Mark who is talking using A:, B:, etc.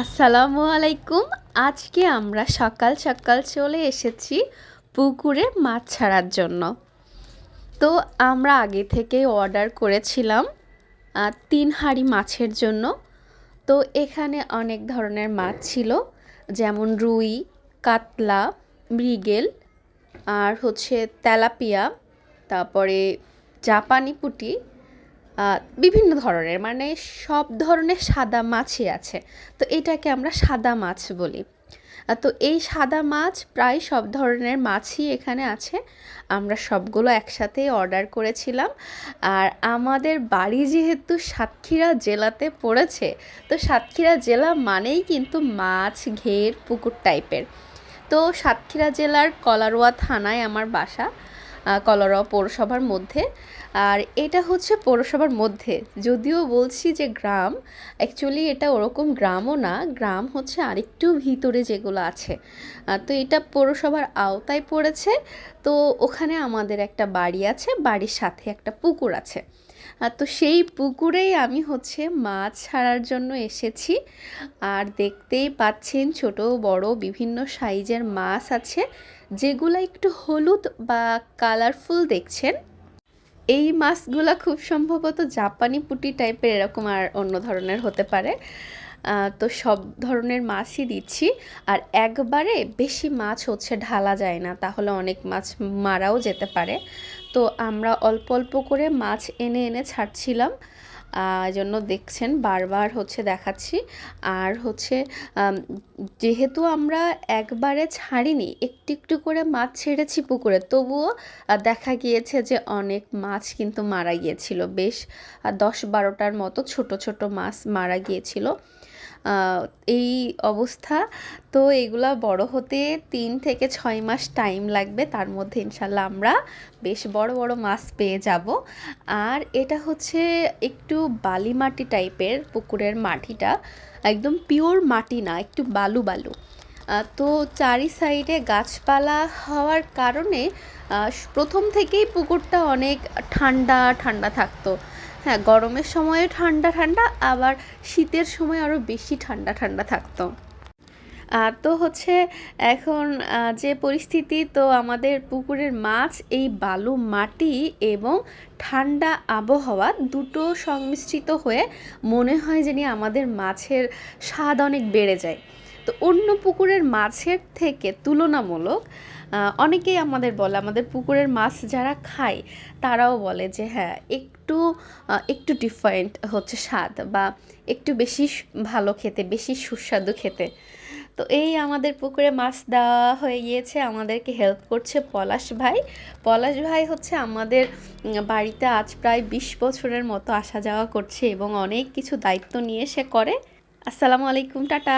A: আসসালামু আলাইকুম। আজকে আমরা সকাল সকাল চলে এসেছি পুকুরে মাছ ছাড়ার জন্য। তো আমরা আগে থেকে অর্ডার করেছিলাম তিন হাঁড়ি মাছের জন্য। তো এখানে অনেক ধরনের মাছ ছিল, যেমন রুই, কাতলা, মৃগেল, আর হচ্ছে তেলাপিয়া, তারপরে জাপানি পুঁটি বিভিন্ন ধরনের মানে সব ধরনের সাদা মাছই আছে। তো এটাকে আমরা সাদা মাছ বলি। তো এই সাদা মাছ প্রায় সব ধরনের মাছই এখানে আছে। আমরা সবগুলো একসাথে অর্ডার করেছিলাম। আর আমাদের বাড়ি যেহেতু সাতক্ষীরা জেলাতে পড়েছে, তো সাতক্ষীরা জেলা মানেই কিন্তু মাছ, ঘের, পুকুর টাইপের। তো সাতক্ষীরা জেলার কলারোয়া থানায় আমার বাসা কলারোয়া পৌরসভার মধ্যে। আর এটা হচ্ছে পৌরসভার মধ্যে। যদিও বলছি যে গ্রাম অ্যাকচুয়ালি এটা ওরকম গ্রামও না, গ্রাম হচ্ছে আরেকটু ভিতরে যেগুলো আছে। তো এটা পৌরসভার আওতায় পড়েছে। তো ওখানে আমাদের একটা বাড়ি আছে, বাড়ির সাথে একটা পুকুর আছে। তো সেই পুকুরেই আমি হচ্ছে মাছ ছাড়ার জন্য এসেছি। আর দেখতেই পাচ্ছেন ছোট, বড়, বিভিন্ন সাইজের মাছ আছে। যেগুলো একটু হলুদ বা কালারফুল দেখছেন। এই মাছগুলো খুব সম্ভবত জাপানি পুটি টাইপের এরকম আর অন্য ধরনের হতে পারে। তো সব ধরনের মাছই দিচ্ছি। আর একবারে বেশি মাছ হচ্ছে ঢালা যায় না, তাহলে অনেক মাছ মারাও যেতে পারে। তো আমরা অল্প অল্প করে মাছ এনে এনে ছাড়ছিলাম। জন্য দেখছেন, বারবার হচ্ছে দেখাচ্ছি। আর হচ্ছে যেহেতু আমরা একবারে ছাড়িনি, একটু একটু করে মাছ ছেড়েছি পুকুরে, তবুও দেখা গিয়েছে যে অনেক মাছ কিন্তু মারা গিয়েছিল। বেশ দশ বারোটার মতো ছোট ছোট মাছ মারা গিয়েছিল। এই অবস্থা, তো এগুলা বড় হতে তিন থেকে ছয় মাস টাইম লাগবে। তার মধ্যে ইনশাল্লাহ আমরা বেশ বড় বড় মাছ পেয়ে যাব। আর এটা হচ্ছে একটু বালি মাটি টাইপের পুকুরের মাটিটা একদম পিওর মাটি না, একটু বালু বালু। তো চারি সাইডে গাছপালা হওয়ার কারণে প্রথম থেকেই পুকুরটা অনেক ঠান্ডা ঠান্ডা থাকতো। হ্যাঁ গরমের সময়ে ঠান্ডা ঠান্ডা, আবার শীতের সময় আরও বেশি ঠান্ডা ঠান্ডা থাকতো। তো হচ্ছে এখন যে পরিস্থিতি, তো আমাদের পুকুরের মাছ, এই বালু মাটি এবং ঠান্ডা আবহাওয়া দুটো সংমিশ্রিত হয়ে মনে হয় যেন আমাদের মাছের স্বাদ অনেক বেড়ে যায়। তো অন্য পুকুরের মাছের থেকে তুলনামূলক অনেকেই আমাদের বলে, আমাদের পুকুরের মাছ যারা খায়, তারাও বলে যে হ্যাঁ একটু একটু ডিফারেন্ট হচ্ছে স্বাদ বা একটু বেশি ভালো খেতে, বেশি সুস্বাদু খেতে। তো এই আমাদের পুকুরে মাছ দেওয়া হয়ে গিয়েছে, আমাদেরকে হেল্প করছে পলাশ ভাই। পলাশ ভাই হচ্ছে আমাদের বাড়িতে আজ প্রায় বিশ বছরের মতো আসা যাওয়া করছে এবং অনেক কিছু দায়িত্ব নিয়ে সে করে। আসসালামু আলাইকুম, টাটা।